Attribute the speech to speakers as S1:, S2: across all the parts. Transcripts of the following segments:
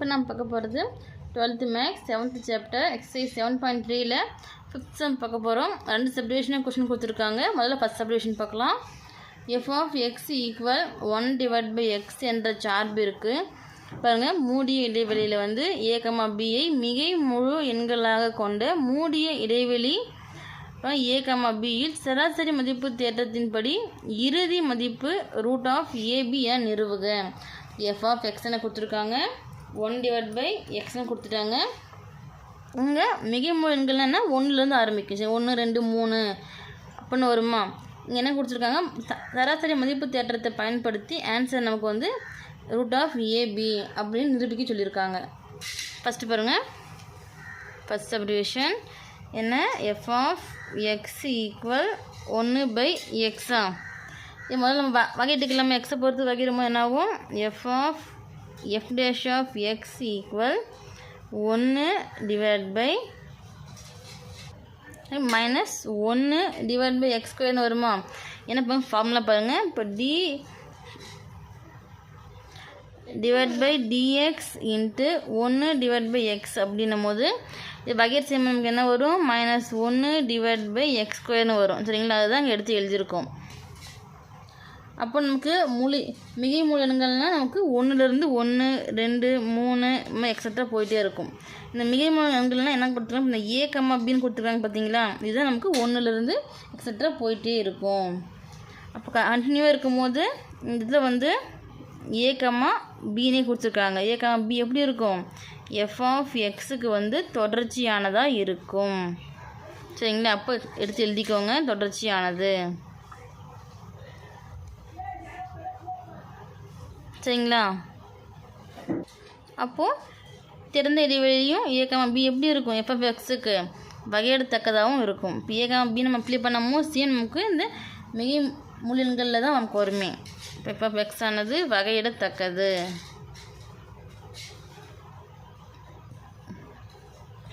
S1: இப்போ நம்ம பார்க்க போகிறது twelfth maths seventh chapter exercise seven point த்ரீயில் ஃபிஃப்த் செம் பார்க்க போகிறோம். ரெண்டு சப்டிவிஷனும் கொஷின் கொடுத்துருக்காங்க. முதல்ல ஃபஸ்ட் சப்டிவிஷன் பார்க்கலாம். F of X equal one divide by X என்ற சார்பு இருக்குது பாருங்கள் மூடிய இடைவெளியில் வந்து ஏகமா கமா பியை மிகை முழு எண்களாக கொண்ட மூடிய இடைவெளி ஏ கமா பியில் சராசரி மதிப்பு தேற்றத்தின்படி இறுதி மதிப்பு ரூட் ஆஃப் ஏபி என நிறுவுக. எஃப் ஆஃப் எக்ஸ்னு கொடுத்துருக்காங்க. ஒன் டிவைட் பை எக்ஸ்னு கொடுத்துட்டாங்க. இங்கே மிகை முழு எண்கள்னா ஒன்றுலேருந்து ஆரம்பிக்கும். சரி ஒன்று ரெண்டு மூணு அப்படின்னு வருமா? இங்கே என்ன கொடுத்துருக்காங்க? சராசரி மதிப்பு தேற்றத்தை பயன்படுத்தி ஆன்சர் நமக்கு வந்து ரூட் ஆஃப் ஏபி அப்படின்னு நிரூபிக்க சொல்லியிருக்காங்க. ஃபஸ்ட்டு பாருங்கள் ஃபஸ்ட் சப்டிவிஷன் என்ன? எஃப் ஆஃப் எக்ஸ் ஈக்குவல் ஒன்று பை எக்ஸா இது முதல்ல நம்ம வ- வகைட்டுக்கலாமா எக்ஸை பொறுத்து வகையிடுமோ என்னாகும்? F of F dash of X equal ஒன்று டிவைட் பை மைனஸ் ஒன்று டிவைட் பை எக்ஸ் ஸ்கொயர்னு வருமா? என்ன இப்போ ஃபார்முலா பாருங்கள் இப்போ D divide by DX into ஒன்று டிவைட் பை எக்ஸ் அப்படின்னும் போது இது பகேட் சேம் என்ன வரும்? மைனஸ் ஒன்று டிவைட் பை எக்ஸ் ஸ்கொயர்னு வரும். சரிங்களா? அதுதான் இங்கே எடுத்து எழுதியிருக்கோம். அப்போ நமக்கு மொழி மிகை முழு எண்கள்னால் நமக்கு ஒன்றுலேருந்து ஒன்று ரெண்டு மூணு எக்ஸட்ரா போயிட்டே இருக்கும். இந்த மிகை முழு எண்கள்னால் என்ன கொடுத்துருக்காங்க? இந்த ஏ கம்மா பின்னு கொடுத்துருக்காங்க பார்த்தீங்களா? இதுதான் நமக்கு ஒன்றுலேருந்து எக்ஸட்ரா போயிட்டே இருக்கும். அப்போ கண்டினியூவாக இருக்கும்போது இந்த இதில் வந்து ஏ கம்மா பினே கொடுத்துருக்காங்க. ஏ கம்மா பி எப்படி இருக்கும்? எஃப் ஆஃப் எக்ஸுக்கு வந்து தொடர்ச்சியானதாக இருக்கும். சரிங்களா? அப்போ எடுத்து எழுதிக்கோங்க. தொடர்ச்சியானது. சரிங்களா? அப்போது திறந்த இடைவெளியும் ஏகம் பி எப்படி இருக்கும்? எஃப்எஃப் எக்ஸுக்கு வகையிடத்தக்கதாகவும் இருக்கும். இப்போ ஏகமா பி நம்ம அப்ளை பண்ணமோ சி நமக்கு இந்த மிகை முழுன்களில் தான் நமக்கு வருமே இப்போ எஃப்எஃப் எக்ஸ் ஆனது வகையிடத்தக்கது.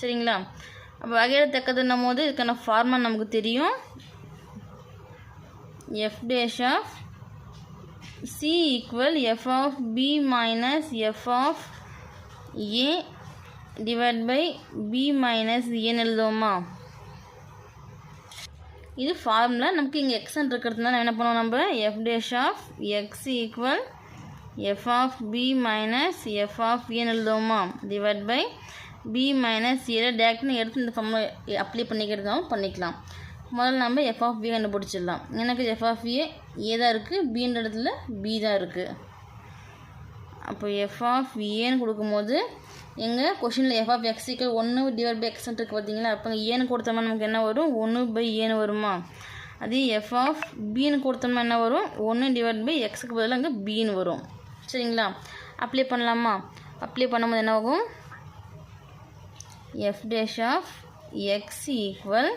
S1: சரிங்களா? அப்போ வகையிடத்தக்கதுன்னும் போது இதுக்கான ஃபார்மா நமக்கு தெரியும். F dash of C equal F of B minus F of A divide by B minus a எழுதுவோமா? இது ஃபார்முலா நமக்கு இங்கே எக்ஸன் இருக்கிறதுனால என்ன பண்ணுவோம் நம்ம? F dash of X equal F of B minus F of ஏன்னு எழுதுவோமா? டிவைட் பை பி மைனஸ் ஏல டேரக்ட்னு எடுத்து இந்த ஃபார்முலா அப்ளை பண்ணிக்கிறதாவும் பண்ணிக்கலாம். முதல்ல நம்ம எஃப் ஆஃப் பி கண்டுபிடிச்சிடலாம். எனக்கு எஃப் ஆஃப் ஏ ஏ தான் இருக்குது பின்ற இடத்துல பி தான் இருக்குது அப்போ எஃப் ஆஃப் ஏன்னு கொடுக்கும்போது எங்கள் கொஷினில் எஃப் ஆஃப் எக்ஸ் ஈக்குவல் ஒன்று டிவைட் பை எக்ஸ்ன்னு இருக்குது பார்த்தீங்களா? அப்போ ஏன்னு கொடுத்தோம்னா நமக்கு என்ன வரும்? ஒன்று பை ஏன்னு வருமா? அதே எஃப் ஆஃப் பின்னு கொடுத்தோம்னா என்ன வரும்? ஒன்று டிவைட் பை எக்ஸுக்கு பதிலாக அங்கே பின்னு வரும். சரிங்களா? அப்ளை பண்ணலாமா? அப்ளை பண்ணும்போது என்ன ஆகும்? F dash of X equal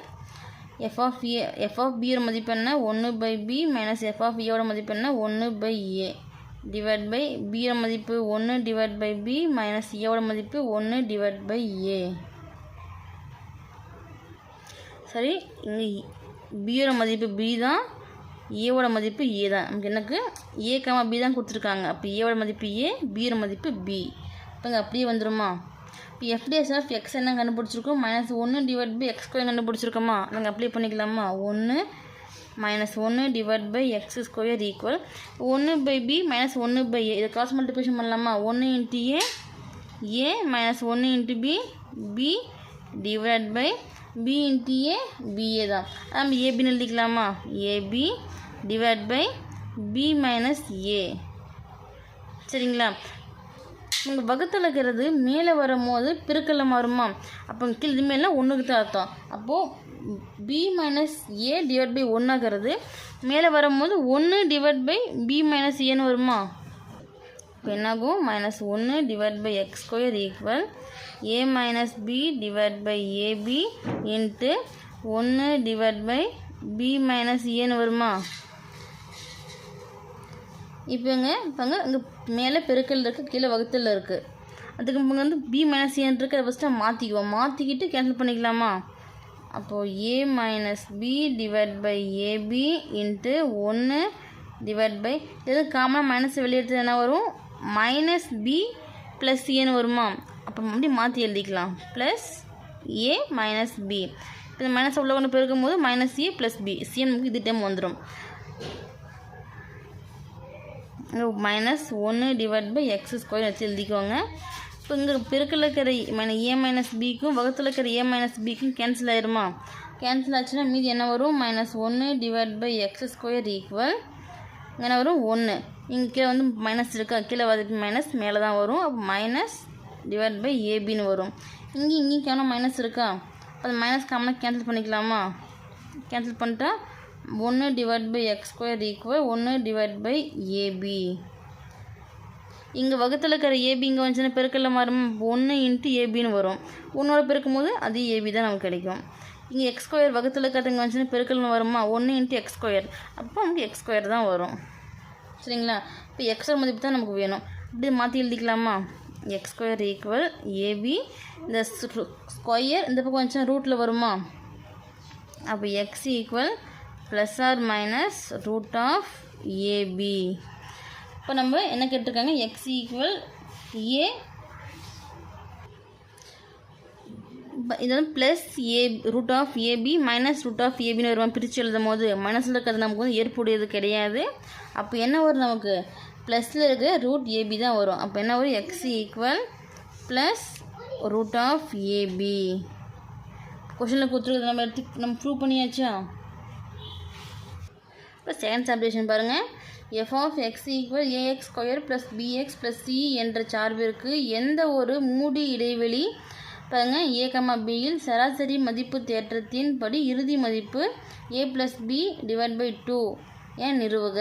S1: F of A F of பியோட மதிப்பு என்ன? ஒன்று by B minus F of ஏவோட மதிப்பு என்ன? ஒன்று பை ஏ டிவைட் பை பியோட மதிப்பு ஒன்று டிவைட் பை பி மைனஸ் ஏவோட மதிப்பு ஒன்று டிவைட் பை ஏ சரி இங்கே பியோட மதிப்பு பி தான் ஏவோட மதிப்பு ஏ தான். நமக்கு எனக்கு ஏ கமா பி தான் கொடுத்துருக்காங்க. அப்போ ஏவோட மதிப்பு ஏ பியோட மதிப்பு பி இப்போ இங்கே அப்படியே வந்துடுமா இப்போ எஃப்டிஎஸ் ஆஃப் எக்ஸ் என்ன கண்டுபிடிச்சிருக்கோம்? மைனஸ் ஒன்று டிவைட் பை எக்ஸ் ஸ்கொயர் கண்டுபிடிச்சிருக்கோமா? நாங்கள் அப்ளை பண்ணிக்கலாமா? ஒன்று மைனஸ் ஒன்று divide by X square equal ஒன்று பை பி மைனஸ் ஒன்று பை ஏ இதை காசு மல்டிபிகேஷன் பண்ணலாமா? ஒன்று இன்ட்டு ஏ ஏ மைனஸ் ஒன்று into B B divide by B into A BA தான். நம்ம ஏபின்னு எழுதிக்கலாமா? AB divide by B minus A சரிங்களா? உங்கள் வகுத்தில் இருக்கிறது மேலே வரும்போது பெருக்கல்ல வருமா அப்போ கீழ் இது மேலே ஒன்றுக்கு தான் அர்த்தம். அப்போது B minus A divide by ஒன்றாகிறது மேலே வரும்போது ஒன்று டிவைட் பை பி மைனஸ் ஏன்னு வருமா? இப்போ என்னாகும்? மைனஸ் ஒன்று divide by X square equal A minus B divide by AB into ஒன்று டிவைட் பை பி மைனஸ் ஏன்னு வருமா? இப்போங்க இப்போங்க இங்கே மேலே பெருக்கல் இருக்குது கீழே வகுத்தல் இருக்குது அதுக்கு இங்கே வந்து பி மைனஸ் ஏன் இருக்கிற அதை ஃபஸ்ட்டு மாற்றிக்குவோம் மாற்றிக்கிட்டு கேன்சல் பண்ணிக்கலாமா? அப்போது A minus B divide by AB into ஒன்று டிவைட் பை இது காமனாக மைனஸ் வெளியேற்றது என்ன வரும்? மைனஸ் பி ப்ளஸ் ஏன்னு வருமா? அப்போ அப்படியே மாற்றி எழுதிக்கலாம். ப்ளஸ் ஏ மைனஸ் பி இப்போ இந்த மைனஸ் உள்ள ஒன்று பெருக்கும் போது மைனஸ் ஏ ப்ளஸ் பி சிஎன் நமக்கு இது டைம் வந்துடும் மைனஸ் ஒன்று டிவைட் பை எக்ஸ் ஸ்கொயர் வச்சு எழுதிக்கோங்க. இப்போ இங்கே பெருக்கில் இருக்கிற e, மைன ஏ மைனஸ் பிக்கும் வகுத்தில் இருக்கிற ஏ மைனஸ் பிக்கும் கேன்சல் ஆயிருமா? கேன்சல் ஆச்சுன்னா மீதி என்ன வரும்? மைனஸ் ஒன்று divide by X square equal என்ன வரும்? ஒன்று இங்கே கீழே வந்து மைனஸ் இருக்கா? கீழே வந்து மைனஸ் மேலே தான் வரும். அப்போ மைனஸ் டிவைட் பை ஏபின்னு வரும். இங்கே இங்கேயும் கேவலம் மைனஸ் இருக்கா? அது மைனஸ் காமனாக கேன்சல் பண்ணிக்கலாமா? கேன்சல் பண்ணிட்டா ஒன்று divide by X square equal ஒன்று டிவைட் பை ஏபி இங்கே வகுத்தில் இருக்கிற ஏபி இங்கே வந்துச்சுன்னா பெருக்கல்ல மாறும்? ஒன்று இன்ட்டு ஏபின்னு வரும். ஒன்றோட பெருக்கும் போது அது ஏபி தான் நமக்கு கிடைக்கும். இங்கே எக்ஸ் ஸ்கொயர் வகுத்தில் இருக்கிறது இங்கே வந்துச்சுன்னா பெருக்கல்னு வருமா? ஒன்று இன்ட்டு எக்ஸ் ஸ்கொயர் அப்போ நமக்கு எக்ஸ் ஸ்கொயர் தான் வரும். சரிங்களா? இப்போ எக்ஸோட மதிப்பு தான் நமக்கு வேணும். இப்படி மாற்றி எழுதிக்கலாமா? எக்ஸ் ஸ்கொயர் ஈக்குவல் ஏபி இந்த ஸ்கொயர் இந்த பக்கம் வந்துச்சுன்னா ரூட்டில் வருமா? அப்போ X equal plus or minus root of AB இப்போ நம்ம என்ன கேட்டிருக்காங்க? எக்ஸ் ஈக்குவல் ஏ இது வந்து plus A root of AB minus root of ஏபின்னு வருவோம் பிரித்து எழுதும் போது மைனஸில் இருக்கிறது நமக்கு வந்து ஏற்புடையது கிடையாது. அப்போ என்ன வரும் நமக்கு? ப்ளஸில் இருக்கிற ரூட் ஏபி தான் வரும். அப்போ என்ன வரும்? X equal plus root of AB கொஷனில் கொடுத்துருக்குறது நம்ம எடுத்து நம்ம ப்ரூவ் பண்ணியாச்சா? இப்போ செகண்ட் சப்டிவிஷன் பாருங்கள் F of X equal AX square plus BX plus C என்ற சார்பிற்கு எந்த ஒரு மூடி இடைவெளி? பாருங்கள் ஏ பியில் சராசரி மதிப்பு தேற்றத்தின் படி இறுதி மதிப்பு A plus B divide by two ஏன் நிறுவுக?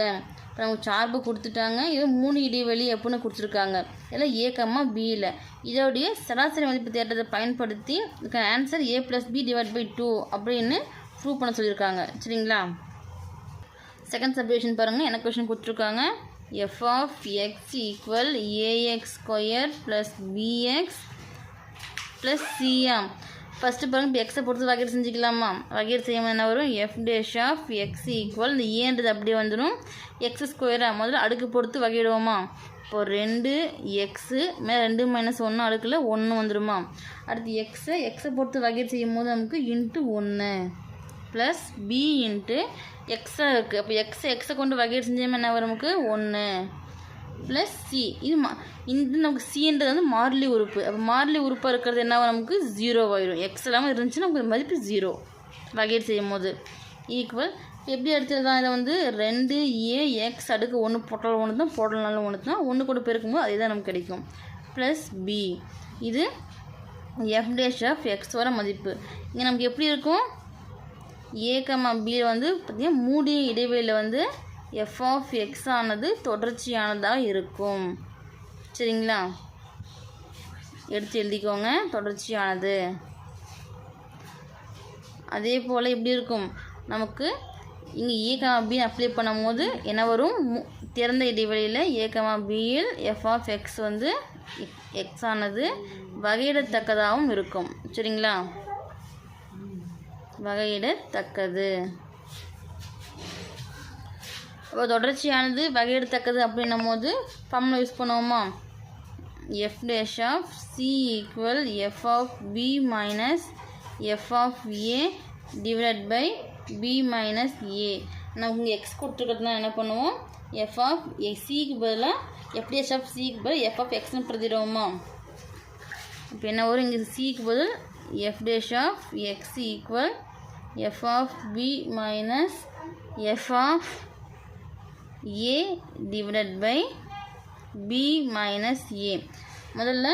S1: இப்போ நமக்கு சார்பு கொடுத்துட்டாங்க. இது மூணு இடைவெளி அப்படின்னு கொடுத்துருக்காங்க. இதில் ஏ கமா பியில் இதோடைய சராசரி மதிப்பு தேற்றத்தை பயன்படுத்தி இதுக்கு answer A plus B divide by two அப்படின்னு ப்ரூவ் பண்ண சொல்லியிருக்காங்க. சரிங்களா? செகண்ட் சப்டிவிஷன் பாருங்கள் என்ன கொஷின் கொடுத்துருக்காங்க. F of X equal AX square plus BX plus CM first பாருங்கள் இப்போ எக்ஸை பொறுத்து வகையீடு செஞ்சுக்கலாமா? வகையீடு செய்யும்போது என்ன வரும்? F dash of X equal இந்த ஏன்றது அப்படியே வந்துடும் எக்ஸ் ஸ்கொயராக முதல்ல அடுக்கு பொறுத்து வகையிடுவோமா? இப்போ ரெண்டு எக்ஸு மேலே ரெண்டு மைனஸ் ஒன்று அடுக்கில் ஒன்று வந்துடுமா அடுத்து எக்ஸை எக்ஸை பொறுத்து வகையீடு செய்யும் போது நமக்கு இன்ட்டு ஒன்று ப்ளஸ் பி இன்ட்டு எக்ஸாக இருக்குது அப்போ எக்ஸ் எக்ஸை கொண்டு வகையீடு செஞ்சோம் என்ன வரும் நமக்கு? ஒன்று ப்ளஸ் சி இது மா இந்த நமக்கு சின்றது வந்து மாறிலி உறுப்பு. அப்போ மாறிலி உறுப்பாக இருக்கிறது என்ன ஆகும் நமக்கு? ஜீரோ ஆயிடும் எக்ஸ் இல்லாமல் இருந்துச்சுன்னா நமக்கு மதிப்பு ஜீரோ வகையீடு செய்யும் போது ஈக்குவல் எப்படி எடுத்துருக்கான் இதை வந்து ரெண்டு ஏ எக்ஸ் அடுக்கு ஒன்று போட்டாலும் ஒன்று தான் போடலனாலும் ஒன்று தான் ஒன்று கூட பெருக்கும்போது அதே தான் நமக்கு கிடைக்கும். ப்ளஸ் பி இது எஃப் டேஷ் ஆஃப் எக்ஸோட மதிப்பு. இங்கே நமக்கு எப்படி இருக்கும்? ஏகமா கமா பி வந்து பார்த்திங்கன்னா மூடிய இடைவெளியில் வந்து எஃப் ஆஃப் எக்ஸ் ஆனது தொடர்ச்சியானதாக இருக்கும். சரிங்களா? எடுத்து எழுதிக்கோங்க தொடர்ச்சியானது. அதே போல் எப்படி இருக்கும்? நமக்கு இங்கே ஏகமா பி அப்ளை பண்ணும்போது என்ன வரும்? மு- திறந்த இடைவெளியில் ஏகமா பியில் எஃப் ஆஃப் எக்ஸ் வந்து எக்ஸ் ஆனது வகையிடத்தக்கதாகவும் இருக்கும். சரிங்களா? வகையிடத்தக்கது. இப்போ தொடர்ச்சியானது வகையிடத்தக்கது அப்படின்னும் போது ஃபம்மில் யூஸ் பண்ணுவோமா? F dash of C equal F of B minus F of A divide by B minus A நம்ம இங்கே எக்ஸ் கொடுத்துருக்கிறதுனா என்ன பண்ணுவோம்? எஃப் ஆஃப் சிக்கு பதிலாக எஃப் டேஷ் ஆஃப் சிக்கு பதில் எஃப் ஆஃப் எக்ஸ்னு பிரதிடுவோமா? இப்போ என்ன வரும்? இங்கே சிக்கு பதில் F dash of X equal F of B minus F of A divided by B minus A முதல்ல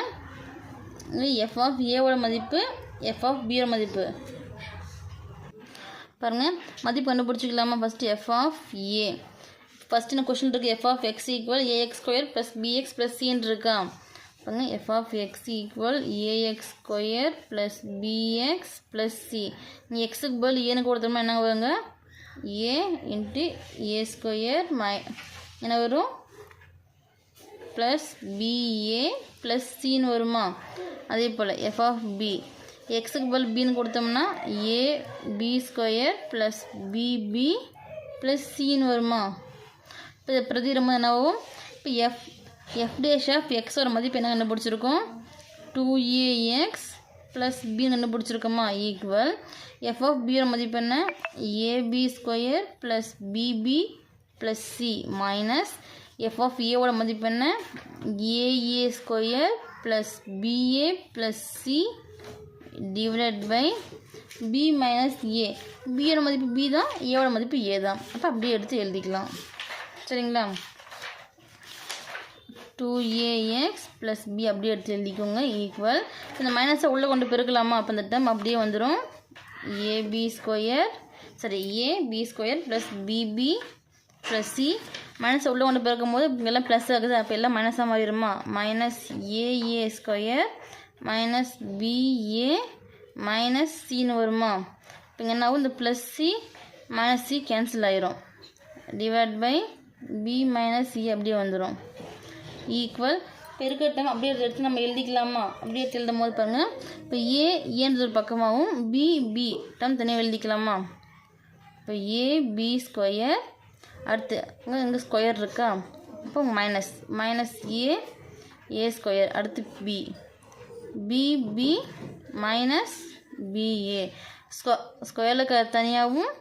S1: எஃப் ஆஃப் ஏவோட மதிப்பு எஃப் ஆஃப் பியோட மதிப்பு. பாருங்கள் மதிப்பு கண்டுபிடிச்சிக்கலாமா? First F of A first என்ன கொஷின் இருக்குது F of X equal AX square plus BX plus சின்னு இருக்கா? பாருங்க F of X equal AX square plus BX plus C நீ எக்ஸுக்கு பதில் ஏன்னு கொடுத்தோம்னா என்ன வருங்க? ஏ இன்ட்டு ஏ ஸ்கொயர் மை என்ன வரும்? ப்ளஸ் பிஏ ப்ளஸ் சின்னு வருமா? அதே போல் எஃப் ஆஃப் பி எக்ஸுக்கு பதில் பின்னு கொடுத்தோம்னா A B square plus BB plus சின்னு வருமா? இப்போ இதை பிரதிரமும் என்னவும் இப்போ எஃப் எஃப் டேஷ் ஆஃப் எக்ஸோட மதிப்பு என்ன கண்டுபிடிச்சிருக்கோம்? டூ ஏஎக்ஸ் ப்ளஸ் பி கண்டுபிடிச்சிருக்கோமா? ஈக்குவல் எஃப் ஆஃப் பியோட மதிப்பு என்ன? AB square plus BB plus C minus F of ஏவோட மதிப்பு என்ன? AA square plus BA plus C divided by B minus A பியோட மதிப்பு பி தான் ஏவோட மதிப்பு ஏ தான். அப்போ அப்படியே எடுத்து எழுதிக்கலாம். சரிங்களா? டூ ஏஎக்ஸ் ப்ளஸ் பி அப்படியே எடுத்து எழுதிக்கோங்க ஈக்குவல் இந்த மைனஸை உள்ளே கொண்டு பெருக்கலாமா? அப்போ இந்த டேர்ம் அப்படியே வந்துடும் ஏபி ஸ்கொயர் சரி A B square plus BB plus C மைனஸை உள்ளே கொண்டு பிறக்கும் போது இங்கெல்லாம் ப்ளஸ் ஆகுது. அப்போ எல்லாம் மைனஸாக மாறிடுமா? Minus AA square minus BA minus சின்னு வருமா? இப்போ இங்கே இந்த plus C minus C cancel ஆயிரும். Divide by B minus C அப்படியே வந்துடும் ஈக்குவல் பெருக்கட்டம் அப்படியே எடுத்து நம்ம எழுதிக்கலாமா? அப்படியே எழுதும் போது பாருங்கள் இப்போ ஏ ஏன்றது e ஒரு பக்கமாகவும் பி பி டம் தனியாக எழுதிக்கலாமா? இப்போ ஏ பி ஸ்கொயர் அடுத்து இங்கே இங்கே ஸ்கொயர் இருக்கா? இப்போ minus minus A A square அடுத்து B B B minus BA ஸ்கொ ஸ்கொயரில் இருக்கிற தனியாகவும்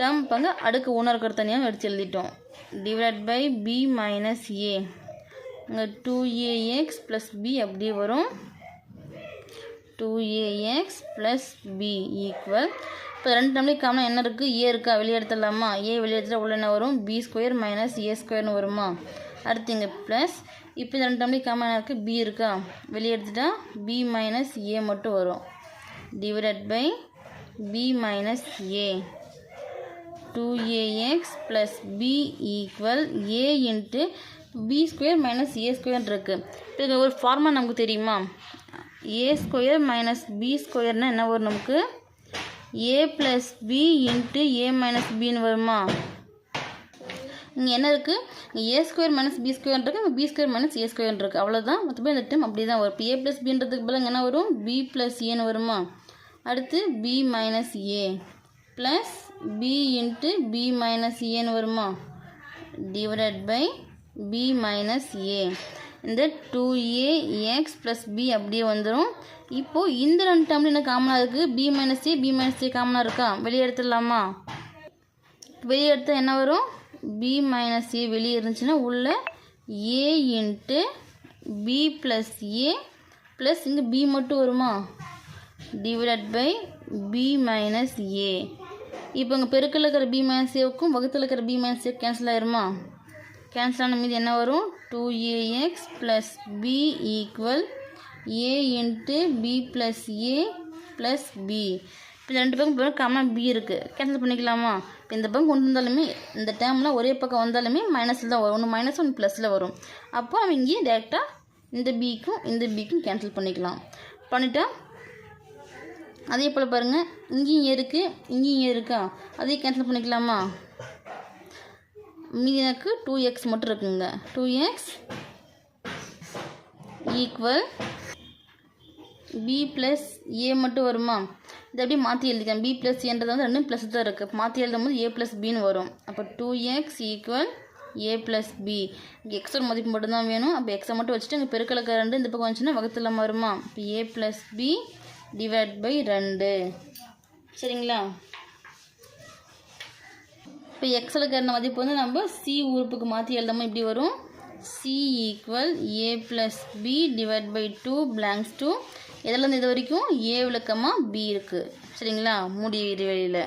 S1: டம் பங்கு அடுக்கு ஒன்று இருக்கிற தனியாகவும் எடுத்து எழுதிட்டோம். Divide by B minus A இங்கே two A X plus B அப்படியே வரும். Two A X plus B equal இப்போ ரெண்டு டம்ளி காமனாக என்ன இருக்குது ஏ இருக்கா? வெளியே எடுத்துடலாமா? ஏ வெளியே எடுத்துட்டா உள்ள என்ன வரும்? பி ஸ்கொயர் மைனஸ் ஏ ஸ்கொயர்னு வருமா? அடுத்து இங்கே ப்ளஸ் இப்போ இந்த ரெண்டு டம்ளையும் காமனாக இருக்குது பி இருக்கா? வெளியே எடுத்துட்டா பி மைனஸ் ஏ மட்டும் வரும். Divided by B minus A to AX plus B equal A into B square minus A square இருக்குது இப்போ ஒரு ஃபார்முலா நமக்கு தெரியுமா? ஏ ஸ்கொயர் மைனஸ் பி ஸ்கொயர்னால் என்ன வரும் நமக்கு? A plus B into A minus பின்னு வருமா? இங்கே என்ன இருக்குது இங்கே A square minus B square இருக்குது இங்கே B square minus A square இருக்குது அவ்வளோதான் மற்றபடி இந்த டைம் அப்படி தான் வரும். இப்போ ஏ ப்ளஸ் பின்றதுக்கு பதிலாக என்ன வரும்? பி ப்ளஸ் ஏன்னு வருமா? அடுத்து B minus A plus B into B minus ஏன்னு வருமா? Divided by B minus A இந்த two A X plus B அப்படியே வந்துடும் இப்போது இந்த ரெண்டு டேர்மில் என்ன காமனாக இருக்குது B minus A B minus A காமனாக இருக்கா? வெளியே எடுத்துடலாமா? வெளியே எடுத்தால் என்ன வரும்? பி மைனஸ் ஏ வெளியே இருந்துச்சுன்னா உள்ள A into B plus A plus இங்கே பி மட்டும் வருமா? Divided by B minus A இப்போ இங்கே பெருக்கில் இருக்கிற பி மைனஸ் ஏவுக்கும் வகுத்தில் இருக்கிற பி மைனஸ் ஏ கேன்சல் ஆயிருமா? கேன்சல் ஆன மீது என்ன வரும்? Two A X plus B equal A into B plus A plus B இப்போ ரெண்டு பக்கம் இப்போ காமனாக பி இருக்குது கேன்சல் பண்ணிக்கலாமா? இப்போ இந்த பக்கம் கொண்டு வந்தாலுமே இந்த டேர்மில் ஒரே பக்கம் வந்தாலுமே மைனஸில் தான் வரும். ஒன்று மைனஸ் ஒன்று ப்ளஸில் வரும். அப்போ அவன் இங்கேயே டேரெக்டாக இந்த பிக்கும் இந்த பிக்கும் கேன்சல் பண்ணிக்கலாம். பண்ணிட்டா? அதே போல் பாருங்கள் இங்கேயும் இருக்குது இங்கேயும் இருக்கா? அதையும் கேன்சல் பண்ணிக்கலாமா? மீதி எனக்கு டூ எக்ஸ் மட்டும் இருக்குங்க. Two X equal B plus A மட்டும் வருமா? இதை அப்படியே மாற்றி எழுதிக்கலாம் பி ப்ளஸ் ஏன்றது வந்து ரெண்டும் ப்ளஸ் தான் இருக்குது மாற்றி எழுதும் போது ஏ ப்ளஸ் பின்னு வரும். அப்போ two X equal A plus B இங்கே எக்ஸோட மதிப்பு மட்டும்தான் வேணும். அப்போ எக்ஸை மட்டும் வச்சுட்டு இங்கே பெருக்கலக்க ரெண்டு இந்த பக்கம் வந்துச்சுன்னா வகுத்தில் வருமா? இப்போ A plus B divide by ரெண்டு. சரிங்களா? இப்போ எக்ஸில் இருக்கிற மதிப்பு வந்து நம்ம சி உறுப்புக்கு மாற்றி எழுதாமல் இப்படி வரும். C equal A plus B divide by two blanks two இதெல்லாம் இது வரைக்கும் ஏ விளக்கமாக பி இருக்குது சரிங்களா? மூடிய இடைவெளியில்.